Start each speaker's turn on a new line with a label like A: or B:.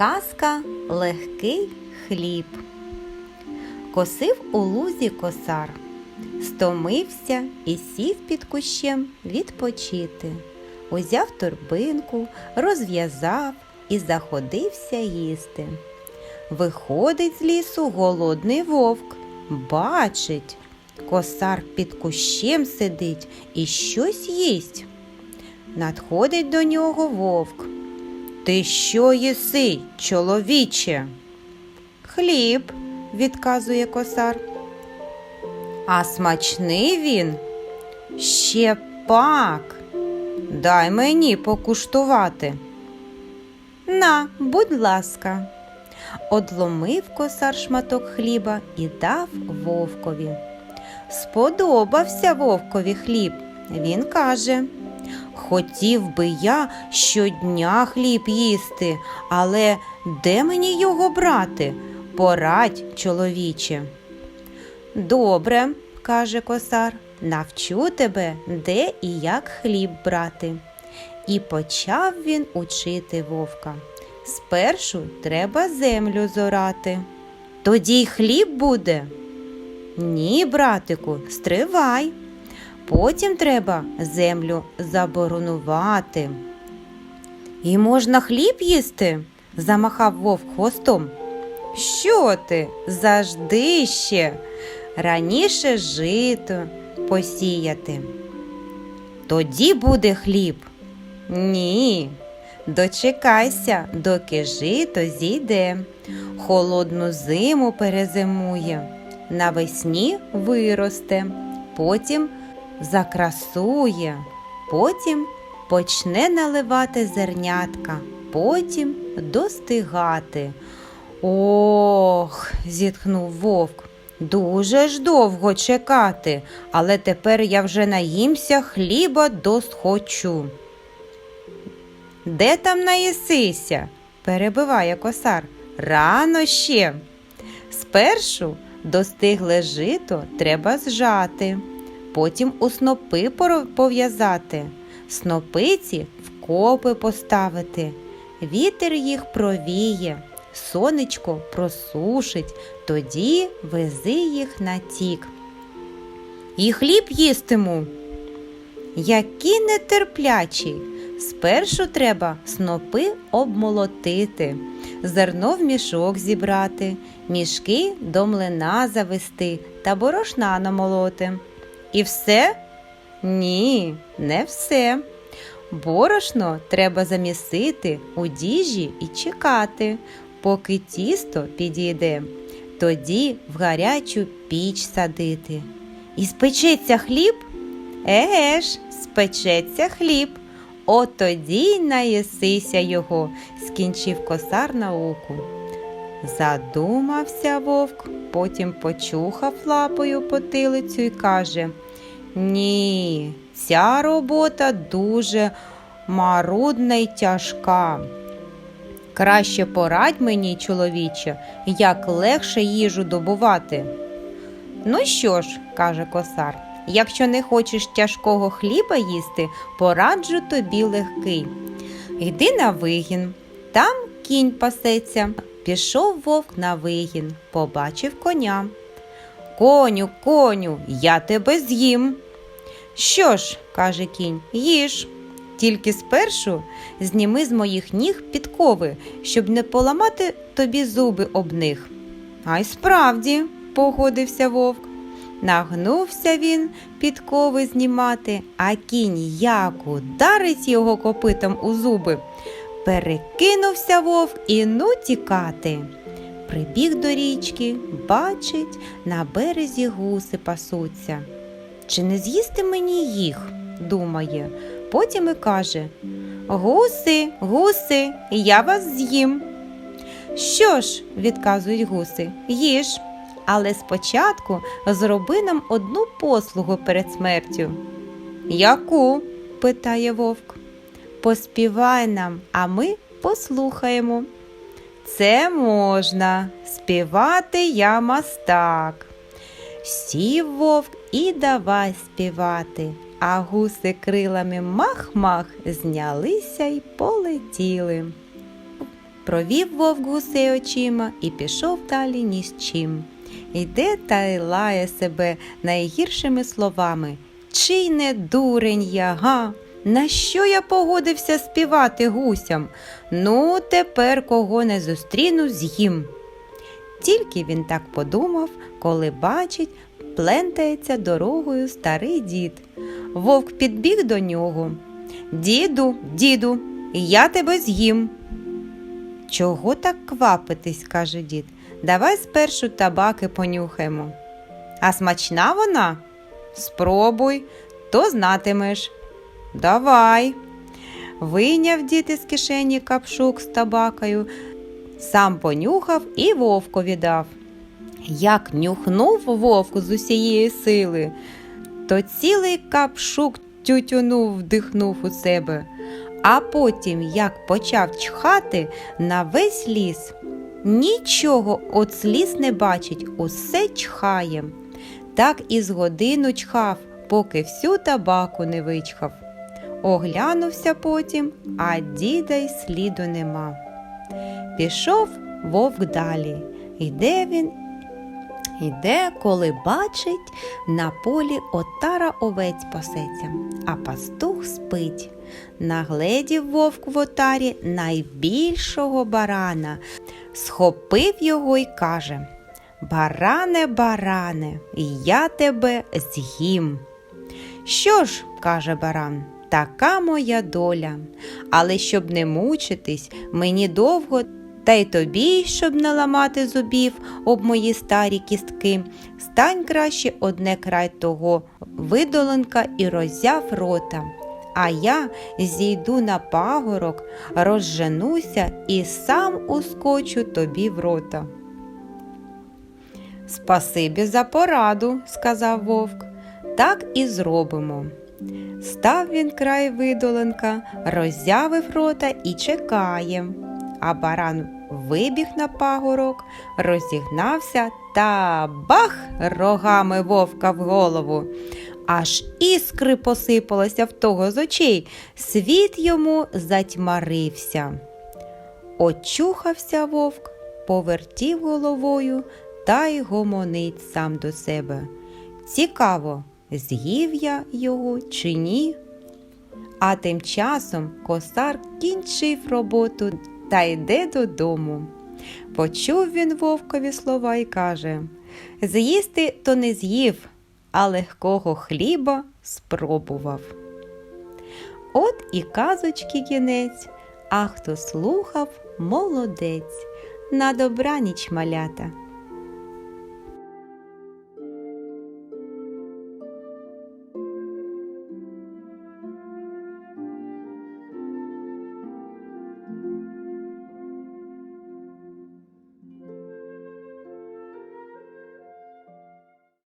A: Казка легкий хліб. Косив у лузі косар, стомився і сів під кущем відпочити. Узяв торбинку, розв'язав і заходився їсти. Виходить з лісу голодний вовк, бачить, косар під кущем сидить і щось їсть. Надходить до нього вовк. Ти що їси, чоловіче? Хліб, відказує косар. А смачний він? Ще пак. Дай мені покуштувати. На, будь ласка. Одломив косар шматок хліба і дав вовкові. Сподобався вовкові хліб. Він каже. Хотів би я щодня хліб їсти, але де мені його брати? Порадь, чоловіче. Добре, каже косар, навчу тебе, де і як хліб брати. І почав він учити вовка. Спершу треба землю зорати. Тоді й хліб буде. Ні, братику, стривай. Потім треба землю заборонувати. І можна хліб їсти? замахав вовк хвостом. Що ти? Завжди ще. Раніше жито посіяти. Тоді буде хліб. Ні. Дочекайся, доки жито зійде, холодну зиму перезимує, навесні виросте, потім закрасує, потім почне наливати зернятка, потім достигати. Ох, зітхнув вовк. Дуже ж довго чекати, але тепер я вже наїмся хліба досхочу. Де там наїсися? перебиває косар. Рано ще. Спершу достигле жито треба зжати потім у снопи пов'язати, снопиці в копи поставити, вітер їх провіє, сонечко просушить, тоді вези їх на тік. І хліб їстиму. Які нетерплячі. Спершу треба снопи обмолотити, зерно в мішок зібрати, мішки до млина завести та борошна намолоти. І все? Ні, не все. Борошно треба замісити у діжі і чекати, поки тісто підійде. Тоді в гарячу піч садити. І спечеться хліб? Еге ж, спечеться хліб. От тоді й наєсися його, скінчив косар науку. Задумався вовк, потім почухав лапою потилицю і каже Ні, ця робота дуже марудна й тяжка. Краще порадь мені, чоловіче, як легше їжу добувати. Ну що ж, каже косар, якщо не хочеш тяжкого хліба їсти, пораджу тобі легкий. Йди на вигін, там кінь пасеться. Пішов вовк на вигін, побачив коня. Коню, коню, я тебе з'їм. Що ж, каже кінь, їж. Тільки спершу зніми з моїх ніг підкови, щоб не поламати тобі зуби об них. А й справді, погодився вовк. Нагнувся він підкови знімати, а кінь як ударить його копитом у зуби. Перекинувся вовк і ну тікати. Прибіг до річки, бачить, на березі гуси пасуться. Чи не з'їсти мені їх? думає. Потім і каже Гуси, гуси, я вас з'їм. Що ж, відказують гуси, їж, але спочатку зроби нам одну послугу перед смертю. Яку? питає вовк. Поспівай нам, а ми послухаємо. Це можна, співати я мастак. Сів вовк і давай співати, а гуси крилами мах-мах знялися й полетіли. Провів вовк гусей очима і пішов далі ні з чим. Йде та й лає себе найгіршими словами. Чий не дурень я, га? На що я погодився співати гусям? Ну, тепер кого не зустріну, з'їм. Тільки він так подумав, коли бачить, плентається дорогою старий дід. Вовк підбіг до нього. Діду, діду, я тебе з'їм. Чого так квапитись, каже дід. Давай спершу табаки понюхаємо. А смачна вона? Спробуй, то знатимеш. Давай. Вийняв дід із кишені капшук з табакою, сам понюхав і вовкові дав. Як нюхнув вовк з усієї сили, то цілий капшук тютюну вдихнув у себе, а потім, як почав чхати на весь ліс, нічого от сліз не бачить, усе чхає. Так і з годину чхав, поки всю табаку не вичхав. Оглянувся потім, а діда й сліду нема. Пішов вовк далі. Йде він, йде, коли бачить, на полі отара овець пасеться, а пастух спить. Нагледів вовк в отарі найбільшого барана, схопив його й каже Баране, баране, я тебе з'їм. Що ж, каже баран, така моя доля, але щоб не мучитись, мені довго, та й тобі, щоб не ламати зубів об мої старі кістки, стань краще одне край того видоленка і роззяв рота. А я зійду на пагорок, розженуся і сам ускочу тобі в рота. Спасибі за пораду, сказав вовк. Так і зробимо. Став він край видоленка, роззявив рота і чекає. А баран вибіг на пагорок, розігнався та бах рогами вовка в голову. Аж іскри посипалося в того з очей, світ йому затьмарився. Очухався вовк, повертів головою та й гомонить сам до себе. Цікаво, з'їв я його чи ні? А тим часом косар кінчив роботу та йде додому. Почув він вовкові слова і каже З'їсти то не з'їв, а легкого хліба спробував. От і казочки кінець, а хто слухав, молодець. На добраніч малята.